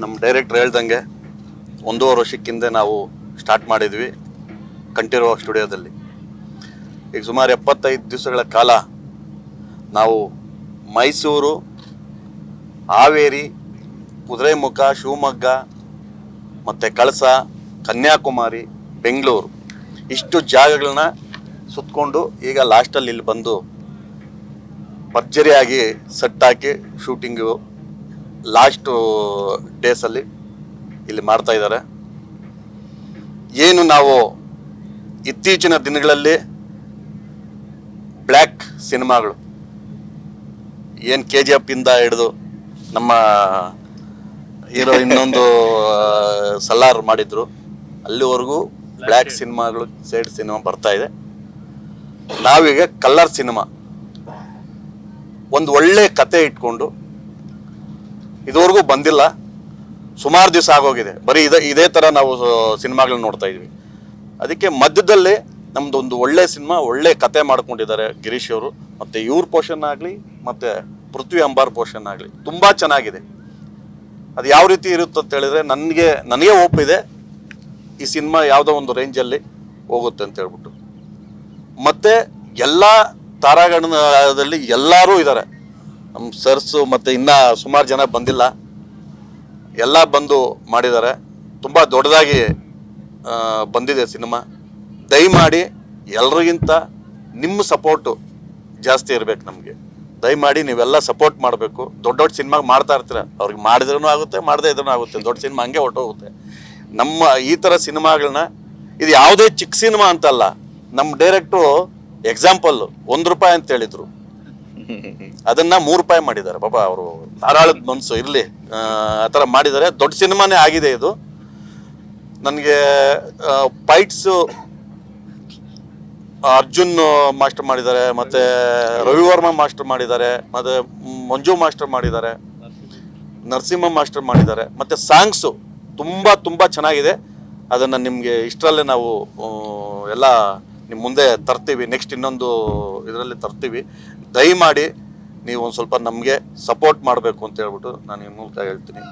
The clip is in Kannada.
ನಮ್ಮ ಡೈರೆಕ್ಟ್ರ್ ಹೇಳ್ದಂಗೆ ಒಂದೂವರೆ ವರ್ಷಕ್ಕಿಂತ ನಾವು ಸ್ಟಾರ್ಟ್ ಮಾಡಿದ್ವಿ ಕಂಠೀರವ ಸ್ಟುಡಿಯೋದಲ್ಲಿ. ಈಗ ಸುಮಾರು ಎಪ್ಪತ್ತೈದು ದಿವಸಗಳ ಕಾಲ ನಾವು ಮೈಸೂರು, ಹಾವೇರಿ, ಕುದುರೆಮುಖ, ಶಿವಮೊಗ್ಗ ಮತ್ತು ಕಳಸ, ಕನ್ಯಾಕುಮಾರಿ, ಬೆಂಗಳೂರು ಇಷ್ಟು ಜಾಗಗಳನ್ನ ಸುತ್ತಕೊಂಡು ಈಗ ಲಾಸ್ಟಲ್ಲಿ ಇಲ್ಲಿ ಬಂದು ಭರ್ಜರಿಯಾಗಿ ಸೆಟ್ ಹಾಕಿ ಶೂಟಿಂಗು ಲಾಸ್ಟು ಡೇಸಲ್ಲಿ ಇಲ್ಲಿ ಮಾಡ್ತಾ ಇದ್ದಾರೆ. ಏನು ನಾವು ಇತ್ತೀಚಿನ ದಿನಗಳಲ್ಲಿ ಬ್ಲ್ಯಾಕ್ ಸಿನಿಮಾಗಳು, ಏನು ಕೆ ಜಿ ಎಫ್ ಇಂದ ಹಿಡಿದು ನಮ್ಮ ಹೀರೋ ಇನ್ನೊಂದು ಸಲಾರ್ ಮಾಡಿದ್ರು, ಅಲ್ಲಿವರೆಗೂ ಬ್ಲ್ಯಾಕ್ ಸಿನಿಮಾಗಳು, ಸೈಡ್ ಸಿನಿಮಾ ಬರ್ತಾ ಇದೆ. ನಾವೀಗ ಕಲ್ಲರ್ ಸಿನಿಮಾ, ಒಂದು ಒಳ್ಳೆ ಕತೆ ಇಟ್ಕೊಂಡು ಇದುವರೆಗೂ ಬಂದಿಲ್ಲ. ಸುಮಾರು ದಿವಸ ಆಗೋಗಿದೆ. ಬರೀ ಇದೇ ಇದೇ ಥರ ನಾವು ಸಿನಿಮಾಗಳನ್ನ ನೋಡ್ತಾ ಇದ್ವಿ. ಅದಕ್ಕೆ ಮಧ್ಯದಲ್ಲಿ ನಮ್ದು ಒಂದು ಒಳ್ಳೆ ಸಿನಿಮಾ, ಒಳ್ಳೆ ಕತೆ ಮಾಡ್ಕೊಂಡಿದ್ದಾರೆ ಗಿರೀಶ್ ಅವರು. ಮತ್ತು ಇವ್ರ ಪೋಷನ್ ಆಗಲಿ, ಮತ್ತು ಪೃಥ್ವಿ ಅಂಬಾರ್ ಪೋಷನ್ ಆಗಲಿ. ತುಂಬ ಚೆನ್ನಾಗಿದೆ. ಅದು ಯಾವ ರೀತಿ ಇರುತ್ತೆ ಅಂತ ಹೇಳಿದ್ರೆ ನನಗೆ ನನಗೆ ಒಪ್ಪಿದೆ ಈ ಸಿನಿಮಾ ಯಾವುದೋ ಒಂದು ರೇಂಜಲ್ಲಿ ಹೋಗುತ್ತೆ ಅಂತ ಹೇಳ್ಬಿಟ್ಟು. ಮತ್ತು ಎಲ್ಲ ತಾರಾಗಣದಲ್ಲಿ ಎಲ್ಲರೂ ಇದ್ದಾರೆ ನಮ್ಮ ಸರ್ಸು ಮತ್ತು ಇನ್ನೂ ಸುಮಾರು ಜನ ಬಂದಿಲ್ಲ. ಎಲ್ಲ ಬಂದು ಮಾಡಿದ್ದಾರೆ. ತುಂಬ ದೊಡ್ಡದಾಗಿ ಬಂದಿದೆ ಸಿನಿಮಾ. ದಯಮಾಡಿ ಎಲ್ರಿಗಿಂತ ನಿಮ್ಮ ಸಪೋರ್ಟು ಜಾಸ್ತಿ ಇರಬೇಕು ನಮಗೆ. ದಯಮಾಡಿ ನೀವೆಲ್ಲ ಸಪೋರ್ಟ್ ಮಾಡಬೇಕು. ದೊಡ್ಡ ದೊಡ್ಡ ಸಿನಿಮಾಗೆ ಮಾಡ್ತಾ ಇರ್ತೀರ. ಅವ್ರಿಗೆ ಮಾಡಿದ್ರೂ ಆಗುತ್ತೆ, ಮಾಡದೇ ಇದ್ರೂ ಆಗುತ್ತೆ. ದೊಡ್ಡ ಸಿನಿಮಾ ಹಂಗೆ ಹೊಟ್ಟೋಗುತ್ತೆ ನಮ್ಮ ಈ ಥರ ಸಿನಿಮಾಗಳನ್ನ ಇದು ಯಾವುದೇ ಚಿಕ್ಕ ಸಿನಿಮಾ ಅಂತಲ್ಲ ನಮ್ಮ ಡೈರೆಕ್ಟ್ರು ಎಕ್ಸಾಂಪಲ್ಲು, ಒಂದು ರೂಪಾಯಿ ಅಂತ ಹೇಳಿದ್ರು. ಅದನ್ನ ಮೂರು ರೂಪಾಯಿ ಮಾಡಿದ್ದಾರೆ. ಪಾಪ ಅವರು ಧಾರಾಳದ ಮನಸ್ಸು ಇರಲಿ. ಆ ಥರ ಮಾಡಿದ್ದಾರೆ. ದೊಡ್ಡ ಸಿನಿಮಾನೇ ಆಗಿದೆ ಇದು. ನನಗೆ ಫೈಟ್ಸು ಅರ್ಜುನ್ ಮಾಸ್ಟರ್ ಮಾಡಿದ್ದಾರೆ, ಮತ್ತೆ ರವಿವರ್ಮ ಮಾಸ್ಟರ್ ಮಾಡಿದ್ದಾರೆ, ಮತ್ತೆ ಮಂಜು ಮಾಸ್ಟರ್ ಮಾಡಿದ್ದಾರೆ, ನರಸಿಂಹ ಮಾಸ್ಟರ್ ಮಾಡಿದ್ದಾರೆ, ಮತ್ತೆ ಸಾಂಗ್ಸು ತುಂಬ ತುಂಬ ಚೆನ್ನಾಗಿದೆ. ಅದನ್ನು ನಿಮಗೆ ಇಷ್ಟರಲ್ಲೇ ನಾವು ಎಲ್ಲ ನಿಮ್ಮ ಮುಂದೆ ತರ್ತೀವಿ ನೆಕ್ಸ್ಟ್ ಇನ್ನೊಂದು ಇದರಲ್ಲಿ ತರ್ತೀವಿ. ದಯಮಾಡಿ ನೀವು ಒಂದು ಸ್ವಲ್ಪ ನಮಗೆ ಸಪೋರ್ಟ್ ಮಾಡಬೇಕು ಅಂತ ಹೇಳ್ಬಿಟ್ಟು ನಾನು ಈ ಮೂಲಕ ಹೇಳ್ತೀನಿ.